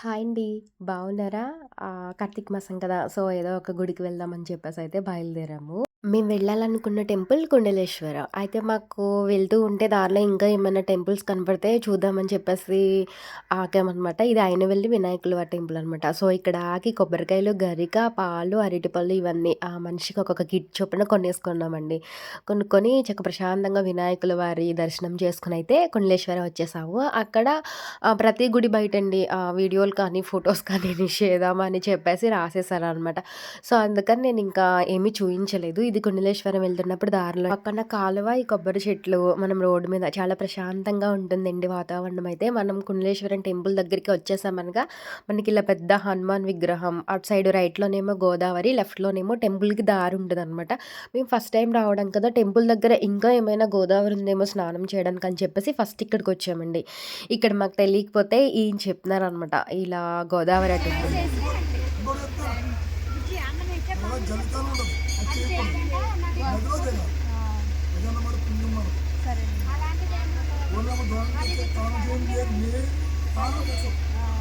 Hi అండి. బాగున్నారా? ఆహ్, కార్తీక మాసం కదా! సో, ఏదో ఒక గుడికి వెళ్దామని చెప్పేసయితే బయలుదేరాము. మేము వెళ్ళాలనుకున్న టెంపుల్ కుండలేశ్వర. అయితే మాకు వెళ్తూ ఉంటే దారిలో ఇంకా ఏమైనా టెంపుల్స్ కనపడితే చూద్దామని చెప్పేసి ఆగామనమాట. ఇది ఆయన వెళ్ళి వినాయకులు వారి టెంపుల్ అనమాట. సో, ఇక్కడ ఆకి కొబ్బరికాయలు, గరిక, పాలు, అరటిపళ్ళు ఇవన్నీ ఆ మనిషికి ఒక్కొక్క కిట్ చొప్పున కొనేసుకున్నామండి. కొనుక్కొని చక్క ప్రశాంతంగా వినాయకుల వారి దర్శనం అయితే కుండలేశ్వరం వచ్చేసాము. అక్కడ ప్రతి గుడి బయటండి అండి వీడియోలు కానీ, ఫొటోస్ కానీ నిషేధం అని చెప్పేసి రాసేసారనమాట. సో, అందుకని నేను ఇంకా ఏమీ చూయించలేదు. ఇది కుండలేశ్వరం వెళ్తున్నప్పుడు దారిలో పక్కన కాలువ, ఈ కొబ్బరి చెట్లు మనం రోడ్డు మీద చాలా ప్రశాంతంగా ఉంటుందండి వాతావరణం అయితే. మనం కుండలేశ్వరం టెంపుల్ దగ్గరికి వచ్చేసామనగా మనకి ఇలా పెద్ద హనుమాన్ విగ్రహం, అటు సైడ్ రైట్‌లోనేమో గోదావరి, లెఫ్ట్‌లోనేమో టెంపుల్‌కి దారి ఉంటుంది అనమాట మేము ఫస్ట్ టైం రావడం కదా! టెంపుల్ దగ్గర ఇంకా ఏమైనా గోదావరి ఉందేమో స్నానం చేయడానికి అని చెప్పేసి ఫస్ట్ ఇక్కడికి వచ్చామండి ఇక్కడ మాకు తెలియకపోతే ఈయన చెప్తున్నారనమాట. ఇలా గోదావరి అటు ఉంటుంది.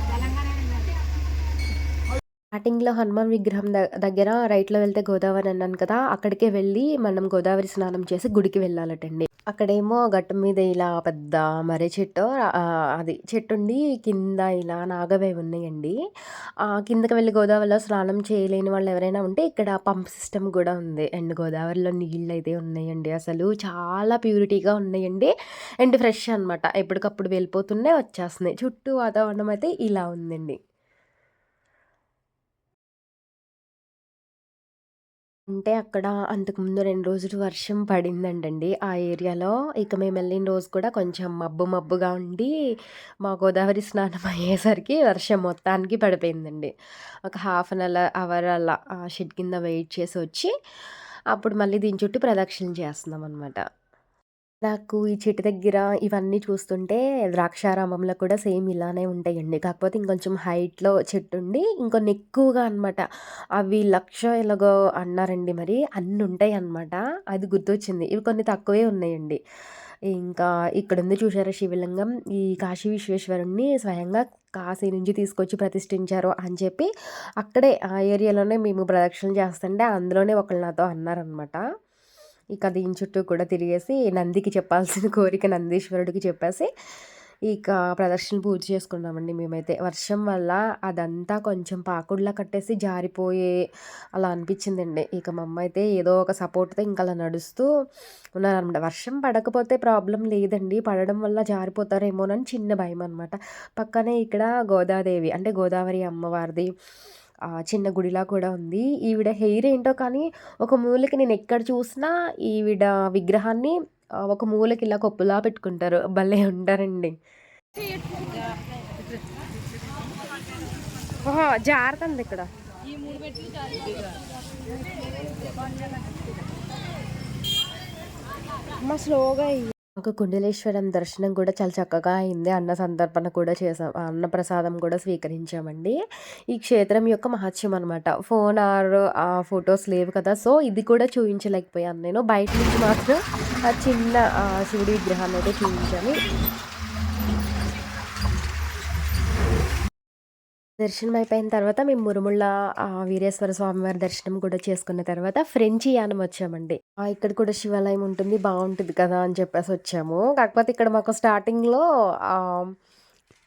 జలతానం స్టార్టింగ్‌లో హనుమాన్ విగ్రహం ద దగ్గర రైట్‌లో వెళ్తే గోదావరి అన్నాను కదా! అక్కడికే వెళ్ళి మనం గోదావరి స్నానం చేసి గుడికి వెళ్ళాలటండి. అక్కడేమో గట్టు మీద ఇలా పెద్ద మర్రి చెట్టు అది అది చెట్టుండి కింద ఇలా నాగవే ఉన్నాయండి. కిందకి వెళ్ళి గోదావరిలో స్నానం చేయలేని వాళ్ళు ఎవరైనా ఉంటే ఇక్కడ పంప్ సిస్టమ్ కూడా ఉంది. అండ్ గోదావరిలో నీళ్ళు అయితే ఉన్నాయండి. అసలు చాలా ప్యూరిటీగా ఉన్నాయండి. అండ్ ఫ్రెష్ అనమాట. ఎప్పటికప్పుడు వెళ్ళిపోతున్నాయి, వచ్చేస్తున్నాయి. చుట్టూ వాతావరణం అయితే ఇలా ఉందండి. అంటే అక్కడ అంతకుముందు 2 రోజులు వర్షం పడిందంటండి ఆ ఏరియాలో. ఇక మేము వెళ్ళిన రోజు కూడా కొంచెం మబ్బు మబ్బుగా ఉండి, మా గోదావరి స్నానం అయ్యేసరికి వర్షం మొత్తానికి పడిపోయిందండి. ఒక హాఫ్ అన్ అల అవర్ అలా ఆ షెడ్ కింద వెయిట్ చేసి వచ్చి, అప్పుడు మళ్ళీ దీని చుట్టూ ప్రదక్షిణలు చేస్తున్నామనమాట. నాకు ఈ చెట్టు దగ్గర ఇవన్నీ చూస్తుంటే ద్రాక్షారామంలో కూడా సేమ్ ఇలానే ఉంటాయండి. కాకపోతే ఇంకొంచెం హైట్‌లో చెట్టుండి ఇంకొన్ని ఎక్కువగా అనమాట. అవి లక్ష ఎలాగో అన్నారండి మరి. అన్నీ ఉంటాయి అనమాట అది గుర్తొచ్చింది. ఇవి కొన్ని తక్కువే ఉన్నాయండి. ఇంకా ఇక్కడ ఉంది చూసారా శివలింగం. ఈ కాశీ విశ్వేశ్వరుణ్ణి స్వయంగా కాశీ నుంచి తీసుకొచ్చి ప్రతిష్ఠించారు అని చెప్పి అక్కడే ఆ ఏరియాలోనే మేము ప్రదక్షిణలు చేస్తుంటే అందులోనే ఒకళ్ళు నాతో అన్నారనమాట. ఇక దీని చుట్టూ కూడా తిరిగేసి నందికి చెప్పాల్సిన కోరిక నందీశ్వరుడికి చెప్పేసి, ఇక ప్రదర్శన పూజ చేసుకున్నామండి మేమైతే. వర్షం వల్ల అదంతా కొంచెం పాకుడులా కట్టేసి జారిపోయే అలా అనిపించిందండి. ఇక మా అమ్మ అయితే ఏదో ఒక సపోర్ట్‌తో ఇంకా అలా నడుస్తూ ఉన్నారనమాట. వర్షం పడకపోతే ప్రాబ్లం లేదండి. పడడం వల్ల జారిపోతారేమోనని చిన్న భయం అనమాట పక్కనే ఇక్కడ గోదాదేవి అంటే గోదావరి అమ్మవారిది చిన్న గుడిలా కూడా ఉంది. ఈవిడ హెయిర్ ఏంటో కానీ ఒక మూలకి నేను ఎక్కడ చూసినా ఈవిడ విగ్రహాన్ని ఒక మూలకి ఇలా కొప్పులా పెట్టుకుంటారు. భలే ఉంటారండి. జారుతుంది ఇక్కడ మా స్లోగా మాకు కుండలేశ్వరం దర్శనం కూడా చాలా చక్కగా అయింది. అన్న సంతర్పణ కూడా చేసాం. అన్నప్రసాదం కూడా స్వీకరించామండి. ఈ క్షేత్రం యొక్క మహత్యం అనమాట. ఫోన్ ఆర్ ఫొటోస్ లేవు కదా! సో, ఇది కూడా చూపించలేకపోయాను నేను. బయట నుంచి మాత్రం ఆ చిన్న శివుడి విగ్రహాన్ని అయితే చూపించాను దర్శనం అయిపోయిన తర్వాత మేము మురుముళ్ళ వీరేశ్వర స్వామి వారి దర్శనం కూడా చేసుకున్న తర్వాత ఫ్రెంచి యానం వచ్చామండి. ఇక్కడ కూడా శివాలయం ఉంటుంది. బాగుంటుంది కదా! అని చెప్పేసి వచ్చాము. కాకపోతే ఇక్కడ మాకు స్టార్టింగ్‌లో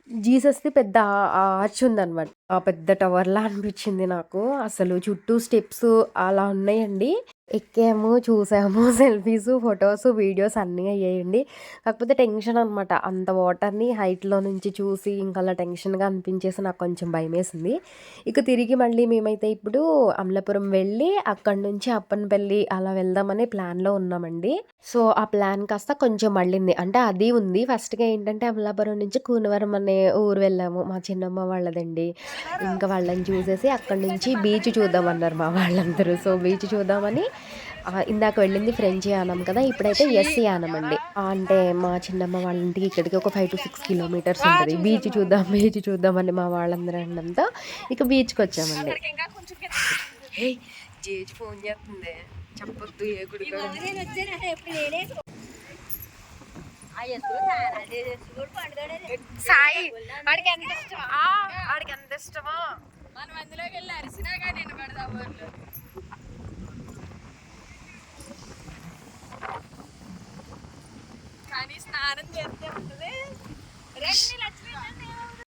జీసస్‌ది పెద్ద ఆర్చ్ ఉందనమాట. పెద్ద టవర్‌లా అనిపించింది నాకు. అసలు చుట్టూ స్టెప్స్ అలా ఉన్నాయండి. ఎక్కాము, చూసాము. సెల్ఫీస్ ఫొటోస్ వీడియోస్ అన్నీ అయ్యాయండి. కాకపోతే టెన్షన్ అనమాట. అంత వాటర్‌ని హైట్‌లో నుంచి చూసి ఇంక అలా టెన్షన్‌గా అనిపించేసి నాకు కొంచెం భయమేసింది. ఇక తిరిగి మళ్ళీ మేమైతే ఇప్పుడు అమలాపురం వెళ్ళి అక్కడి నుంచి అప్పనపల్లి అలా వెళ్దామనే ప్లాన్‌లో ఉన్నామండి. సో, ఆ ప్లాన్ కాస్త కొంచెం మళ్ళింది. అంటే అది ఉంది. ఫస్ట్‌గా ఏంటంటే అమలాపురం నుంచి కూనవరం అనే ఊరు వెళ్ళాము. మా చిన్నమ్మ వాళ్ళదండి. ఇంకా వాళ్ళని చూసేసి అక్కడి నుంచి బీచ్ చూద్దామన్నారు మా వాళ్ళందరూ. సో, బీచ్ చూద్దామని ఇందాక వెళ్ళింది ఫ్రెంచ్ యానం కదా! ఇప్పుడైతే యెస్ యానం అండి. అంటే మా చిన్నమ్మ వాళ్ళ ఇంటికి ఇక్కడికి ఒక 5-6 కిలోమీటర్స్ ఉంటది. బీచ్ చూద్దాం, బీచ్ చూద్దాం అని మా వాళ్ళందరూ అనడంతో ఇక బీచ్‌కొచ్చామండి. ఏయ్! జేజీ ఫోన్ చేస్తుంది. చెప్పొద్దు ఏ సాయి వాడికి ఎంత ఇష్టం వాడికి ఎంత ఇష్టమో. మనం అందులోకి వెళ్ళి అరిసినా కానీ నిలబడదా ఊర్లో కానీ స్నానం చేస్తే ఉంటుంది. రెండు లక్షలు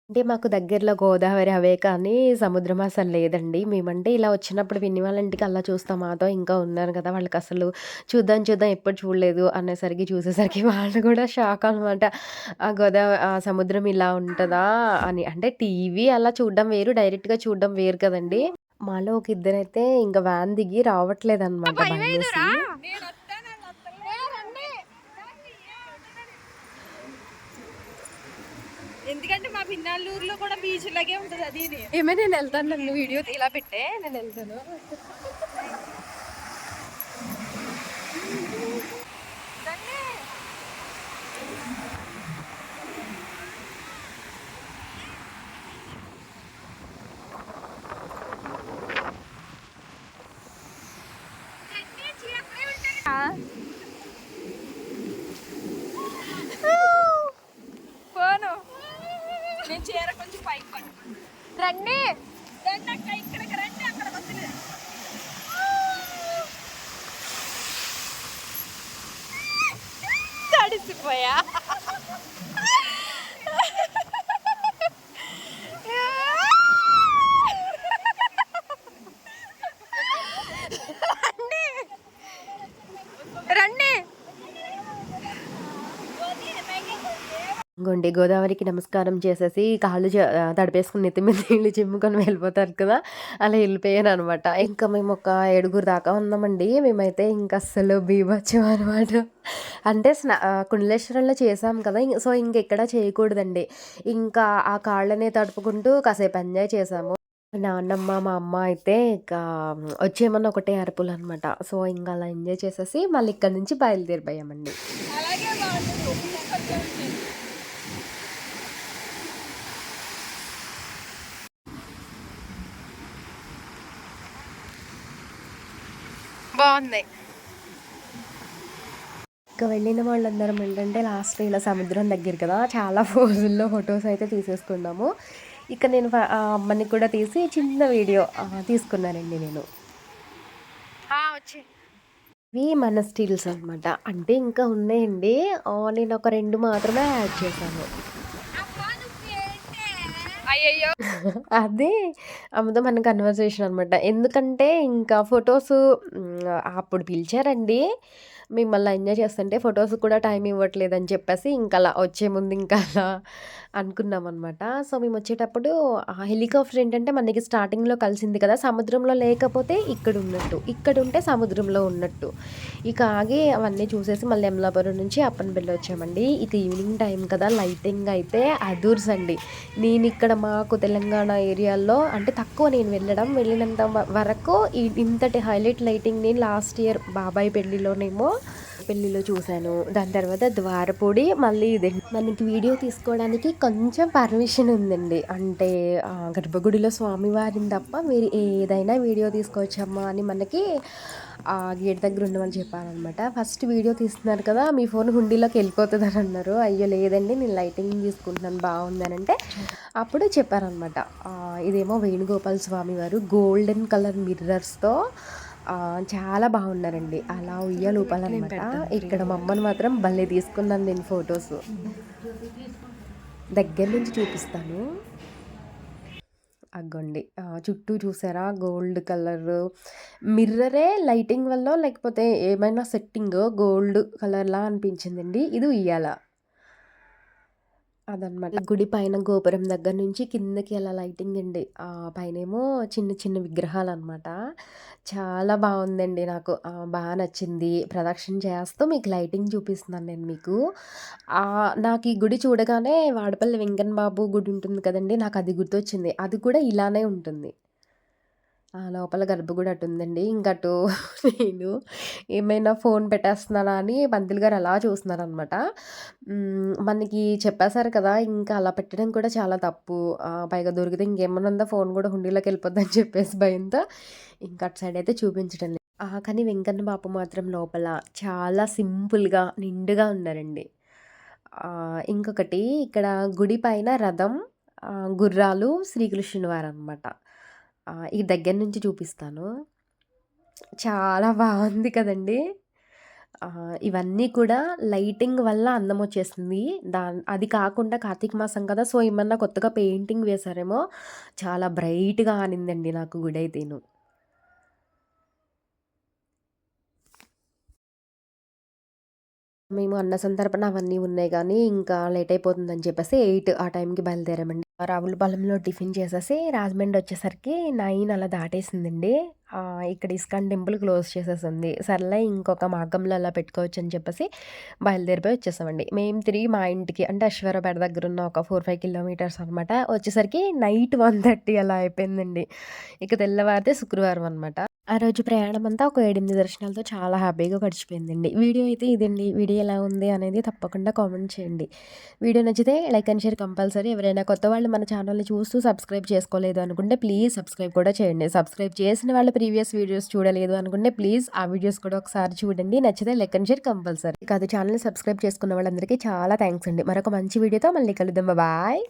అంటే మాకు దగ్గరలో గోదావరి అవే కానీ సముద్రం అసలు లేదండి. మేమంటే ఇలా వచ్చినప్పుడు విని వాళ్ళ ఇంటికి అలా చూస్తాం. మాతో ఇంకా ఉన్నారు కదా వాళ్ళకి అసలు చూద్దాం చూద్దాం ఎప్పుడు చూడలేదు అనేసరికి చూసేసరికి వాళ్ళు కూడా షాక్ అనమాట ఆ గోదావరి ఆ సముద్రం ఇలా ఉంటుందా? అని. అంటే టీవీ అలా చూడడం వేరు డైరెక్ట్గా చూడడం వేరు కదండి. మాలో ఒక ఇద్దరైతే ఇంకా వ్యాన్ దిగి రావట్లేదు అనమాట నేను వస్తాను వాళ్ళు వస్తలే. రండి. ఎందుకంటే మా పిన్నాళ్ళూరులో కూడా బీచ్ లాగే ఉంటుంది అది ఏమైనా నేను వెళ్తాను నన్ను వీడియో ఇలా పెట్టే నేను వెళ్తాను రండి. పోను నేను చీర కొంచెం పైకి పట్టుకుంటాను రండి. రండి అక్క ఇక్కడికి రండి అక్కడ వద్దులే తడిసిపోయా. గోదావరికి నమస్కారం చేసేసి కాళ్ళు తడిపేసుకుని నెత్తి మీద నీళ్ళు చిమ్ముకొని వెళ్ళిపోతారు కదా అలా వెళ్ళిపోయాను అనమాట ఇంకా మేము ఒక ఏడుగురు దాకా ఉన్నామండి. మేమైతే ఇంకా అస్సలు బీభత్సం అనమాట. అంటే స్నా కుండలేశ్వరంలో చేసాం కదా ఇం- సో ఇంకెక్కడ చేయకూడదండి. ఇంకా ఆ కాళ్ళనే తడుపుకుంటూ కాసేపు ఎంజాయ్ చేసాము నాన్నమ్మ మా అమ్మ అయితే ఇంకా వచ్చేమన్నా ఒకటే అరుపులు అనమాట సో ఇంకా అలా ఎంజాయ్ చేసేసి మళ్ళీ ఇక్కడ నుంచి బయలుదేరిపోయామండి. అలాగే బాగుంటుంది కొంచెం ఉంది. బాగుంది ఇంకా వెళ్ళిన వాళ్ళందరం ఏంటంటే లాస్ట్ ఇలా సముద్రం దగ్గర కదా చాలా ఫోజుల్లో ఫొటోస్ అయితే తీసేసుకున్నాము. ఇక నేను అమ్మని కూడా తీసి చిన్న వీడియో తీసుకున్నానండి నేను. వచ్చి. ఇవి మన స్టిల్స్ అనమాట అంటే ఇంకా ఉన్నాయండి. నేను ఒక రెండు మాత్రమే యాడ్ చేశాను. అయ్యయ్యో. అదే అమ్మతో మన కన్వర్సేషన్ అనమాట ఎందుకంటే ఇంకా ఫొటోస్ అప్పుడు పిలిచారండి. మిమ్మల్ని ఎంజాయ్ చేస్తుంటే ఫొటోస్ కూడా టైం ఇవ్వట్లేదు అని చెప్పేసి ఇంకా అలా వచ్చే ముందు ఇంకా అలా అనుకున్నాం అనమాట సో మేము వచ్చేటప్పుడు ఆ హెలికాప్టర్ ఏంటంటే మనకి స్టార్టింగ్లో కలిసింది కదా సముద్రంలో లేకపోతే ఇక్కడ ఉన్నట్టు ఇక్కడ ఉంటే సముద్రంలో ఉన్నట్టు. ఇక ఆగి అవన్నీ చూసేసి మళ్ళీ అమలాపురం నుంచి అప్పనపల్లి వచ్చామండి. ఇది ఈవినింగ్ టైం కదా లైటింగ్ అయితే అదూర్స్ అండి. నేను ఇక్కడ మాకు తెలంగాణ ఏరియాలో అంటే తక్కువ నేను వెళ్ళడం వెళ్ళినంత వరకు ఇంతటి హైలైట్ లైటింగ్ నేను లాస్ట్ ఇయర్ బాబాయ్ పెళ్ళిలోనేమో పెళ్ళిలో చూశాను. దాని తర్వాత ద్వారపూడి మళ్ళీ ఇది. మనకి వీడియో తీసుకోవడానికి కొంచెం పర్మిషన్ ఉందండి. అంటే గర్భగుడిలో స్వామివారిని తప్ప మీరు ఏదైనా వీడియో తీసుకోవచ్చమ్మా అని మనకి ఆ గేట్ దగ్గర ఉన్న వాళ్ళు చెప్పారనమాట ఫస్ట్ వీడియో తీస్తున్నారు కదా మీ ఫోన్ హుండీలోకి వెళ్ళిపోతుంది అని అన్నారు. అయ్యో లేదండి నేను లైటింగ్ తీసుకుంటున్నాను బాగుందని అంటే అప్పుడు చెప్పారనమాట ఇదేమో వేణుగోపాల్ స్వామి వారు గోల్డెన్ కలర్ మిర్రర్స్తో చాలా బాగున్నారండి. అలా ఉయ్యాలు ఊపాలన్నమాట ఇక్కడ మా అమ్మని మాత్రం భలే తీసుకున్నాను నేను ఫొటోస్. దగ్గర నుంచి చూపిస్తాను. అగ్గండి. చుట్టూ చూసారా? Gold colour. మిర్రరే లైటింగ్ వల్ల లేకపోతే ఏమైనా సెట్టింగ్ గోల్డ్ కలర్లా అనిపించిందండి. ఇది ఉయ్యాల. అదనమాట. గుడి పైన గోపురం దగ్గర నుంచి కిందకి అలా లైటింగ్ అండి. ఆ పైనేమో చిన్న చిన్న విగ్రహాలు అనమాట చాలా బాగుందండి నాకు. బాగా నచ్చింది. ప్రదక్షిణ చేస్తూ మీకు లైటింగ్ చూపిస్తున్నాను నేను మీకు. నాకు ఈ గుడి చూడగానే వాడపల్లి వెంకన్న బాబు గుడి ఉంటుంది కదండి నాకు అది గుర్తొచ్చింది. అది కూడా ఇలానే ఉంటుంది. లోపల గర్భగుడి అటు ఉందండి. ఇంకా అటు నేను ఏమైనా ఫోన్ పెట్టేస్తున్నానా అని పంతులు గారు అలా చూస్తున్నారనమాట మనకి చెప్పేశారు కదా ఇంకా అలా పెట్టడం కూడా చాలా తప్పు. పైగా దొరికితే ఇంకేమన్నా ఉందా? ఫోన్ కూడా హుండీలోకి వెళ్ళిపోద్దని అని చెప్పేసి భయంతో ఇంకా అటు సైడ్ అయితే చూపించడం లేదు. కానీ వెంకన్న బాపు మాత్రం లోపల చాలా సింపుల్గా నిండుగా ఉన్నారండి. ఇంకొకటి ఇక్కడ గుడి పైన రథం గుర్రాలు శ్రీకృష్ణుని వారనమాట. అనమాట ఈ దగ్గర నుంచి చూపిస్తాను. చాలా బాగుంది కదండి ఇవన్నీ కూడా లైటింగ్ వల్ల అందం వచ్చేసింది దా అది కాకుండా కార్తీక మాసం కదా! సో, ఏమన్నా కొత్తగా పెయింటింగ్ వేశారేమో చాలా బ్రైట్‌గా ఆనిందండి నాకు గుడైతేను. మేము అన్న సందర్భన అవన్నీ ఉన్నాయి కానీ ఇంకా లేట్ అయిపోతుందని చెప్పేసి ఎయిట్ ఆ టైంకి బయలుదేరామండి. రావులపాలెంలో టిఫిన్ చేసేసి రాజమండ్రి వచ్చేసరికి నైన్ అలా దాటేసిందండి. ఇక్కడ ఇస్కాన్ టెంపుల్ క్లోజ్ చేసేసుంది. సర్లే ఇంకొక మార్గంలో అలా పెట్టుకోవచ్చని చెప్పేసి బయలుదేరిపోయి వచ్చేసామండి. మేము తిరిగి మా ఇంటికి అంటే అశ్వరపేట దగ్గర ఉన్న ఒక 4, 5 కిలోమీటర్స్ అనమాట. వచ్చేసరికి నైట్ 1:30 అలా అయిపోయిందండి. ఇక తెల్లవారితే శుక్రవారం అనమాట. ఆ రోజు ప్రయాణం అంతా ఒక 7, 8 దర్శనాలతో చాలా హ్యాపీగా గడిచిపోయిందండి. వీడియో అయితే ఇదండి. వీడియో ఎలా ఉంది అనేది తప్పకుండా కామెంట్ చేయండి. వీడియో నచ్చితే లైక్ అండ్ షేర్ కంపల్సరీ. ఎవరైనా కొత్త వాళ్ళు మన ఛానల్‌ని చూస్తూ సబ్స్క్రైబ్ చేసుకోలేదు అనుకుంటే ప్లీజ్ సబ్స్క్రైబ్ కూడా చేయండి. సబ్స్క్రైబ్ చేసిన వాళ్ళు ప్రీవియస్ వీడియోస్ చూడలేదు అనుకుంటే ప్లీజ్ ఆ వీడియోస్ కూడా ఒకసారి చూడండి. నచ్చితే లైక్ అండ్ షేర్ కంపల్సరీ. కాదు ఛానల్‌ని సబ్స్క్రైబ్ చేసుకున్న వాళ్ళందరికీ చాలా థ్యాంక్స్ అండి. మరొక మంచి వీడియోతో మళ్ళీ కలుద్దాం. బాయ్.